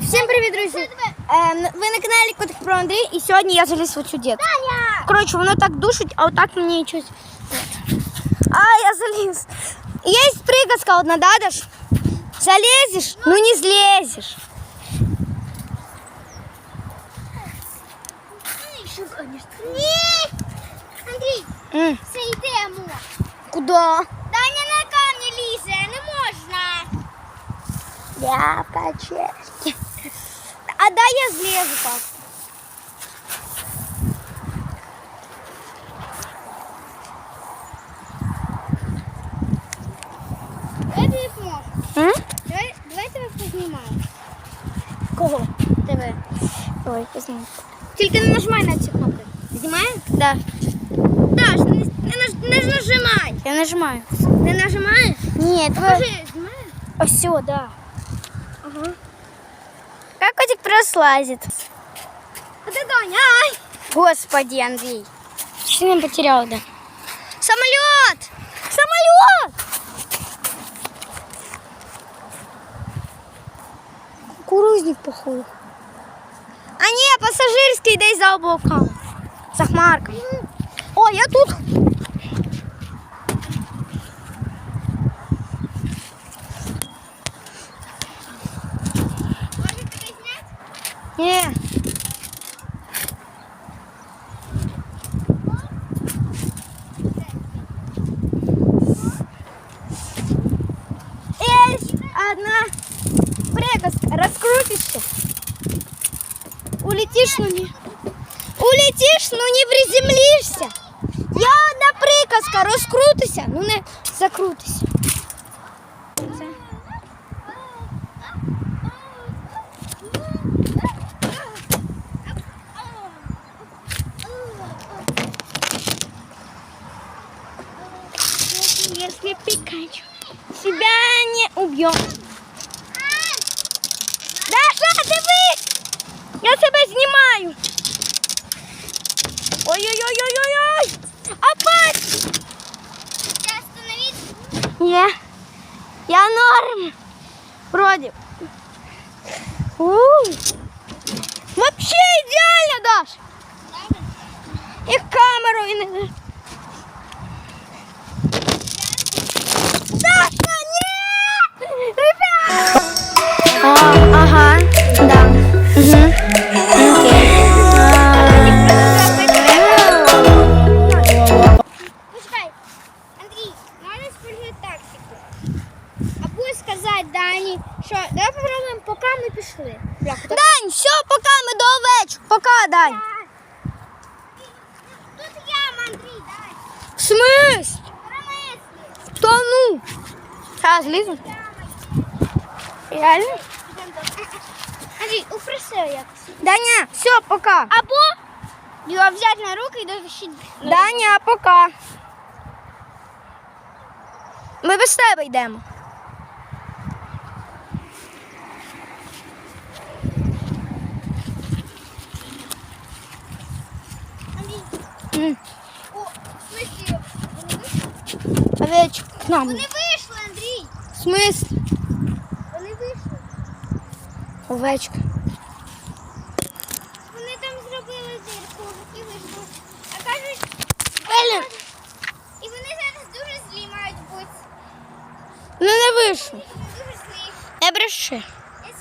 Всім привіт, друзі! Ем, ви на каналі Котик про Андрій, і сьогодні я заліз в оцю дітку. Коротше, воно так душить, а отак мені щось. А, я заліз. Є приказка одна, да, Даш? Залезешь, ну не злезешь. Ні! Андрій, М, це йдемо. Куда? Даня на камні лізе, не можна. Я качаюсь. А дай я злезу так. Давай тобі поможу. М? Давай, давай тебе познімаю. Кого? Тебе. Ой, познімай. Тільки не нажимай на ці кнопки. Знімаємо? Да. Даш, не, не, наж- не ж нажимай. Я нажимаю. Не нажимаєш? Ні, Покажи, знімаєш? О, все, да. Ага. Как котик просто лазит. Ти Даня, ай! Господи, Андрей. Я потерял, да? Самолет! Самолет! Кукурузник, походу. А не, пассажирский, дай за облаком. За хмарком. О, я тут. Може тебе зняти? Не. Есть одна приказка. Раскрутишься. Улетишь, но не... Улетишь, но не приземлишься. Я одна приказка. Розкрутися, ну не закрутися. Если Пикачу себя не убьет. Даша, дивись! Я себе знімаю. Ой-ой-ой-ой-ой! Опять! Ти остановись. Не, я норм. Вроде. У. Вообще идеально, Даш. И камеру, и... Даша, нет! Ребята! Андрій, упроси якось. Даня, все, пока. Або його взяти на руки і дотащити. Даня, пока. Ми без тебе йдемо. Андрій, М, о, в смислі, вони вийшли? К нам. Вони вийшли, Андрій. В смысле? Вийшли. Овечка. Вони там зробили зірку і вийшли. А кажуть, Блін, і вони зараз дуже злі мають бути. ну не вийшло. Вони дуже злі. Я бреши. Я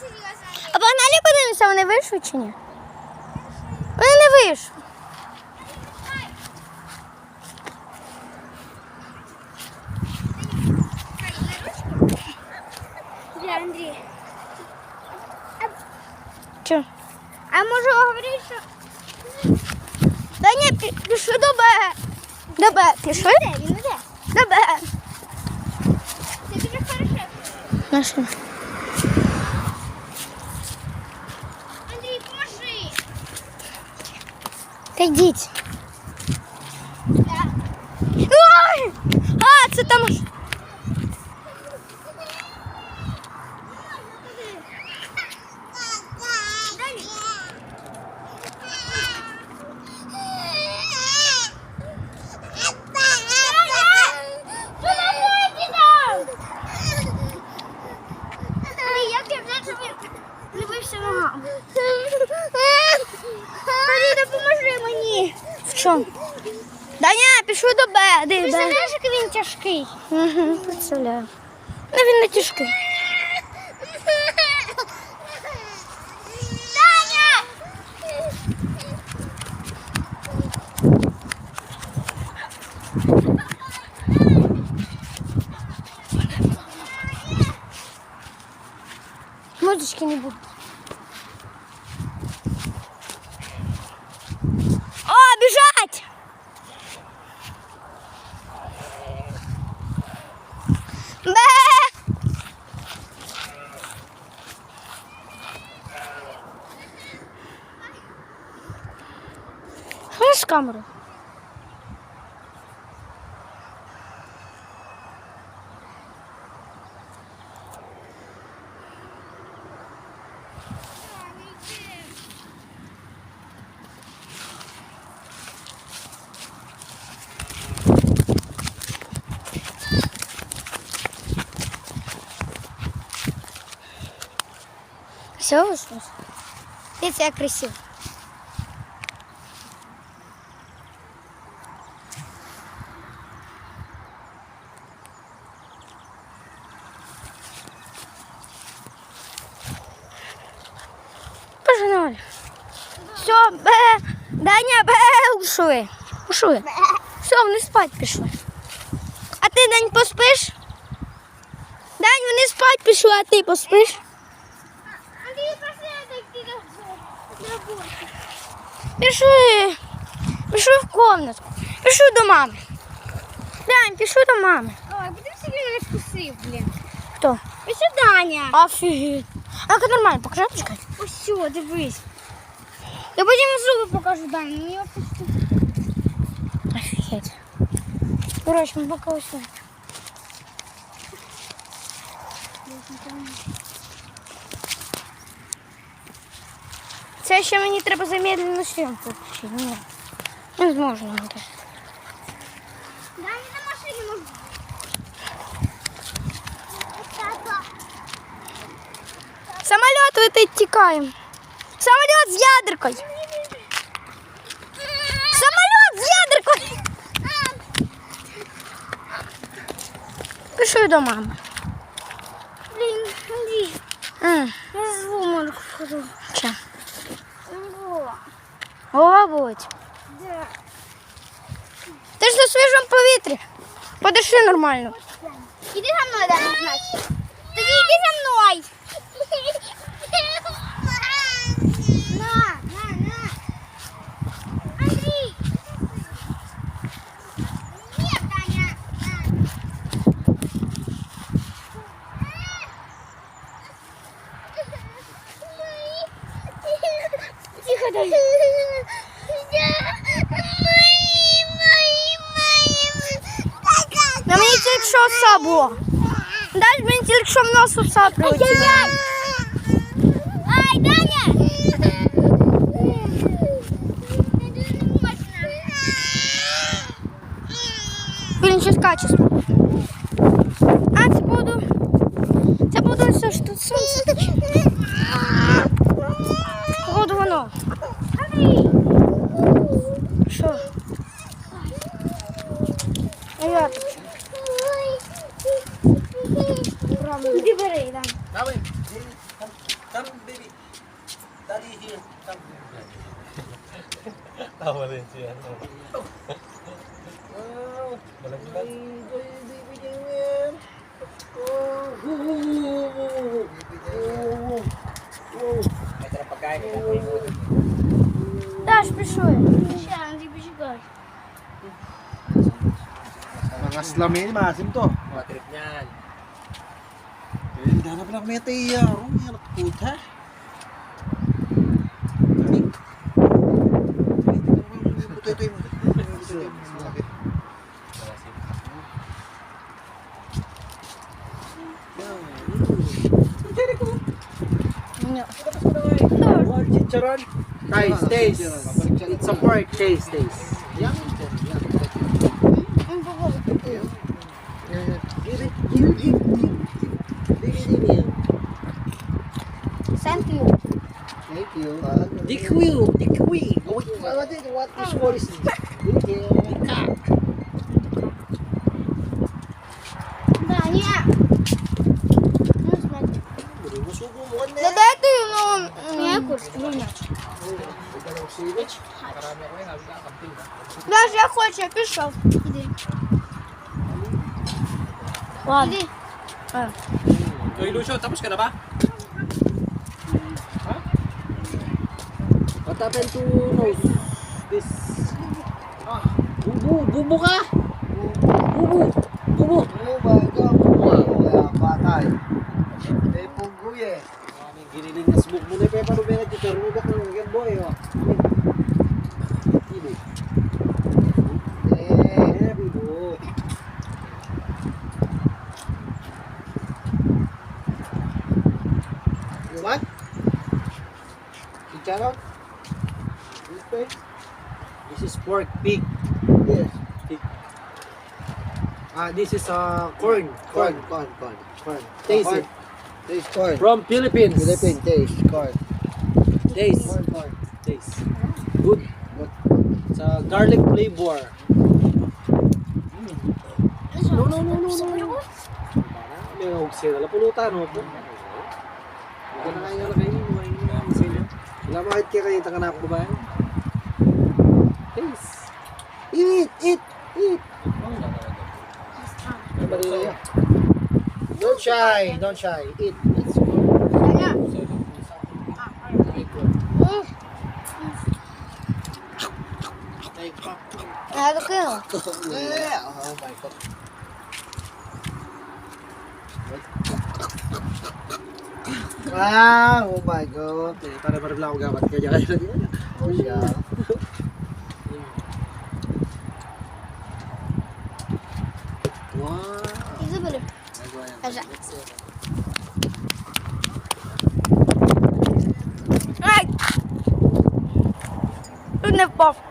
серйозно. А погнали подивимося, вони вийшли чи ні? Вони не вийшли. До Б. Пішли? де він іде? До Б. Це дуже хорошо. На що? Андрій, поможи. Та йдіть. Да. Ой! А, це там. представляю. Ну він не тяжкий. Не буде. О, біжать! Бе! Камерою? Все вышло? Видите, я Все, Б. Даня, Б, ушли. Ушли. Все, вони спать пішли. А ти, Дань, поспиш? Дань, вони спать пішли, а ти поспиш? Андрій, пошли дойти до роботи. Пішли. Пішли в комнатку. Пішли до мами. Дань, пішли до мами. Ой, будемо собі мене вкусив, блін. Хто? Ось що Даня. Офігеть. А як нормально, покажи, почекай. Ось що, дивись. Я потім зуби покажу Дані, ну я пусту. Офігеть. Коротше, ми поки ось. тут. Це ще мені треба замедлену зйомку включити. Ні. Не зможу робити. Дані на машині можна. Тато. Самоліт летить, тікаємо. Самоліт з ядеркою. Самоліт з ядеркою. Пішли до мами. Блін, Андрій, М, я зву морку ходу. Че? Ангола. Голова болить. Да. Ти ж на свіжому повітрі. Подиши нормально. Іди за мною, Даня, значить. Тоді йди за мною. тільки що оса було. Далі мені тільки що в нос оса прилетіла. Ай, Даня! Блін, щось качество. Іди бери, да. Come in, baby. Come, come, baby. Daddy here. Come. Tawa rin siya. Oh, Malaglag. baby, baby, baby. Oh, woo, woo, woo, woo, woo, woo. Woo. May tara pagkain. Даш, пішли. Ще, Андрій, почекай. Mga slamin, masim to. Mga trip niyan. Darab nak mete ya, orang yang kut ha. Chicharon, guys, taste. It's a pork taste, taste. Yan, yan, yan. Give it, give it, give it. Baby. Сен? you. Thank you. Dikwi, dikwi. What what is what is this? Thank you. Да, не. Ну, смотри. Masubo mo na. Да дай ти, ну... Я курс, ну. Даже я хочу, я пішов. Иди. Ладно. Иди. So, Ilusyo, tapos ka na ba? Ha? What happened to nose? This... Ah. Bubu! Bubu ka! Bubu! Bubu! Oh bubu ba? Ikaw bubu ah. Kaya patay. May pungguy eh. Giniling na smoke mo na yung pepa nung meron. Ikaruga ka Chicharon? This way? This is pork pig. Yes. Pig. Ah, this is uh, corn. Corn, corn, corn, corn. Taste it. Taste corn. From Philippines. Philippine taste corn. Taste. Corn, corn. Taste. Good. It's a garlic flavor. No, no, no, no, no. May hugsi na pulutan po. Hindi na kayo na kayo, Namakit kaya kayo takanak ko ba? Please. Eat, eat, eat. Don't shy, don't shy. Eat. It's good. Thank you. Yeah, oh my god. Wow! Oh my God! Eh, para para lang ako gamat. Kaya kaya lagi. Oh yeah. wow! Isa ba rin? Asa. Ay! Ano po?